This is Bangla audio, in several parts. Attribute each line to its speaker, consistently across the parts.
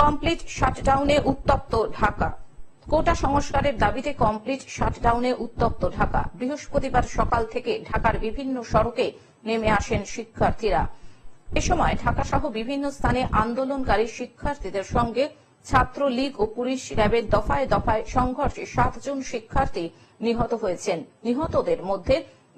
Speaker 1: কমপ্লিট শাটডাউনে উত্তপ্ত ঢাকা। কোটা সংস্কারের দাবিতে কমপ্লিট শাটডাউনে উত্তপ্ত ঢাকা। বৃহস্পতিবার সকাল থেকে ঢাকার বিভিন্ন সড়কে নেমে আসেন শিক্ষার্থীরা। এ সময় ঢাকা সহ বিভিন্ন স্থানে আন্দোলনকারী শিক্ষার্থীদের সঙ্গে ছাত্র লীগ ও পুলিশ র্যাবের দফায় দফায় সংঘর্ষে সাতজন শিক্ষার্থী নিহত হয়েছেন। নিহতদের মধ্যে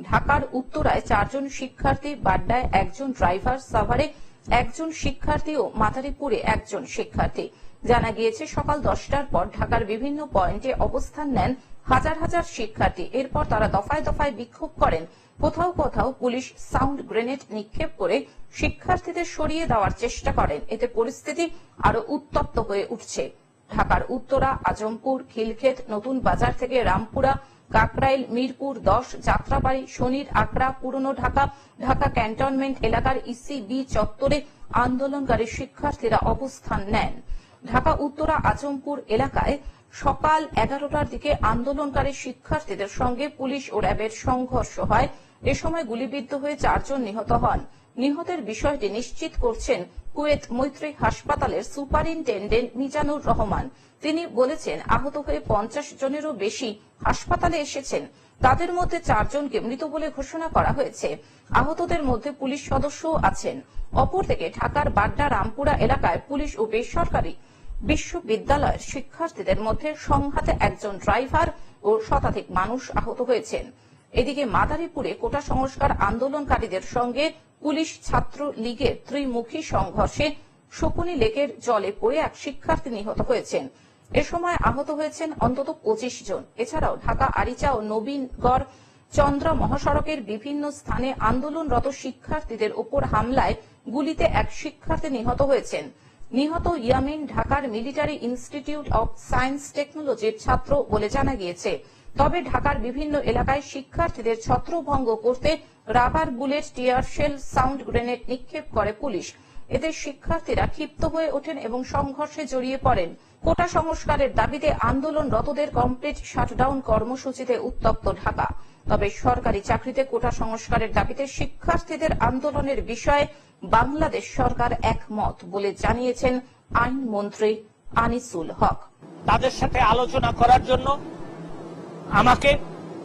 Speaker 1: ঢাকার উত্তরায় চারজন শিক্ষার্থী, বাড্ডায় একজন ড্রাইভার, সাভারে একজন শিক্ষার্থী ও মাদারীপুরে একজন শিক্ষার্থী। জানা গিয়েছে, সকাল দশটার পর ঢাকার বিভিন্ন পয়েন্টে অবস্থান নেন হাজার হাজার শিক্ষার্থী। এরপর তারা দফায় দফায় বিক্ষোভ করেন। কোথাও কোথাও পুলিশ সাউন্ড গ্রেনেড নিক্ষেপ করে শিক্ষার্থীদের সরিয়ে দেওয়ার চেষ্টা করেন। এতে পরিস্থিতি আরও উত্তপ্ত হয়ে উঠছে। ঢাকার উত্তরা, আজমপুর, খিলক্ষেত, নতুন বাজার থেকে রামপুরা কাকরাইল, মিরপুর দশ, যাত্রাবাড়ি, শনির আকড়া, পুরনো ঢাকা ঢাকা ক্যান্টনমেন্ট এলাকার ইসিবি চত্বরে আন্দোলনকারী শিক্ষার্থীরা অবস্থান নেন। ঢাকা, উত্তরা, আজমপুর এলাকায় সকাল এগারোটার দিকে আন্দোলনকারী শিক্ষার্থীদের সঙ্গে পুলিশ ও র্যাবের সংঘর্ষ হয়। এ সময় গুলিবিদ্ধ হয়ে চারজন নিহত হন। নিহতের বিষয়টি নিশ্চিত করছেন কুয়েত মৈত্রী হাসপাতালের সুপারিনটেন্ডেন্ট মিজানুর রহমান। তিনি বলেছেন, আহত হয়ে পঞ্চাশ জনেরও বেশি হাসপাতালে এসেছেন। তাদের মধ্যে চারজনকে মৃত বলে ঘোষণা করা হয়েছে। আহতদের মধ্যে পুলিশ সদস্যও আছেন। অপরদিকে ঢাকার বাড্ডা রামপুরা এলাকায় পুলিশ ও বেসরকারি বিশ্ববিদ্যালয়ের শিক্ষার্থীদের মধ্যে সংঘাতে একজন ড্রাইভার ও শতাধিক মানুষ আহত হয়েছেন। এদিকে মাদারীপুরে কোটা সংস্কার আন্দোলনকারীদের সঙ্গে পুলিশ ছাত্র লীগের ত্রিমুখী সংঘর্ষে শকুনি লেকের জলে পড়ে এক শিক্ষার্থী নিহত হয়েছেন। এ সময় আহত হয়েছেন অন্তত পঁচিশ জন। এছাড়াও ঢাকা, আরিচা ও নবীনগড় চন্দ্র মহাসড়কের বিভিন্ন স্থানে আন্দোলনরত শিক্ষার্থীদের ওপর হামলায় গুলিতে এক শিক্ষার্থী নিহত হয়েছেন। নিহত ইয়ামিন ঢাকার মিলিটারি ইনস্টিটিউট অব সায়েন্স টেকনোলজির ছাত্র বলে জানা গিয়েছে। তবে ঢাকার বিভিন্ন এলাকায় শিক্ষার্থীদের ছত্রভঙ্গ করতে rubber bullet, tear shell, sound grenade নিক্ষেপ করে পুলিশ। এতে শিক্ষার্থীরা ক্ষিপ্ত হয়ে ওঠেন এবং সংঘর্ষে জড়িয়ে পড়েন। কোটা সংস্কারের দাবিতে আন্দোলনরতদের কমপ্লিট শাটডাউন কর্মসূচিতে উত্তপ্ত ঢাকা। তবে সরকারি চাকরিতে কোটা সংস্কারের দাবিতে শিক্ষার্থীদের আন্দোলনের বিষয়ে বাংলাদেশ সরকার একমত বলে জানিয়েছেন আইনমন্ত্রী আনিসুল হক।
Speaker 2: তাদের সাথে আলোচনা করার জন্য আমাকে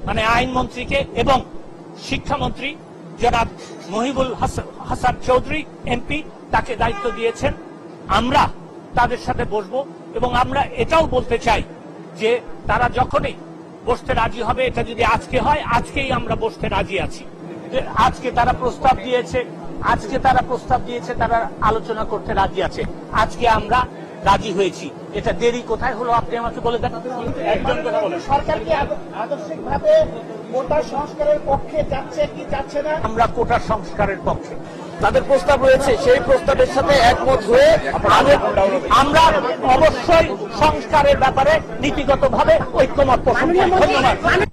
Speaker 2: মানে আইনমন্ত্রীকে এবং শিক্ষামন্ত্রী জনাব মহিবুল হাসান- চৌধুরী এমপি তাকে দায়িত্ব দিয়েছেন। আমরা তাদের সাথে বসবো এবং আমরা এটাও বলতে চাই যে তারা যখনই বসতে রাজি হবে এটা যদি আজকে হয় আজকেই আমরা বসতে রাজি আছি। আজকে তারা প্রস্তাব দিয়েছে আজকে তারা প্রস্তাব দিয়েছে তারা আলোচনা করতে রাজি আছে। আজকে আমরা রাজি হয়েছি। এটা দেরি কোথায় হলো আপনি আমাকে বলে দেন? একজন কথা বলেন।
Speaker 3: সরকার কি আদর্শিকভাবে কোটা সংস্কারের পক্ষে যাচ্ছে কি যাচ্ছে না?
Speaker 2: আমরা কোটা সংস্কারের পক্ষে।
Speaker 4: তাদের প্রস্তাব রয়েছে সেই প্রস্তাবের সাথে একমত হয়ে
Speaker 2: আমরা অবশ্যই সংস্কারের ব্যাপারে নীতিগতভাবে ঐক্যমত পোষণ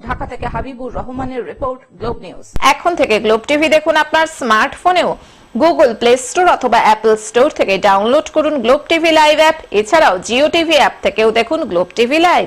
Speaker 1: ঢাকা থেকে হাবিবুর রহমানের রিপোর্ট গ্লোব নিউজ।
Speaker 5: এখন থেকে গ্লোব টিভি দেখুন আপনার স্মার্টফোনেও। গুগল প্লে স্টোর অথবা অ্যাপল স্টোর থেকে ডাউনলোড করুন গ্লোব টিভি লাইভ অ্যাপ। এছাড়াও জিও টিভি অ্যাপ থেকেও দেখুন গ্লোব টিভি লাইভ।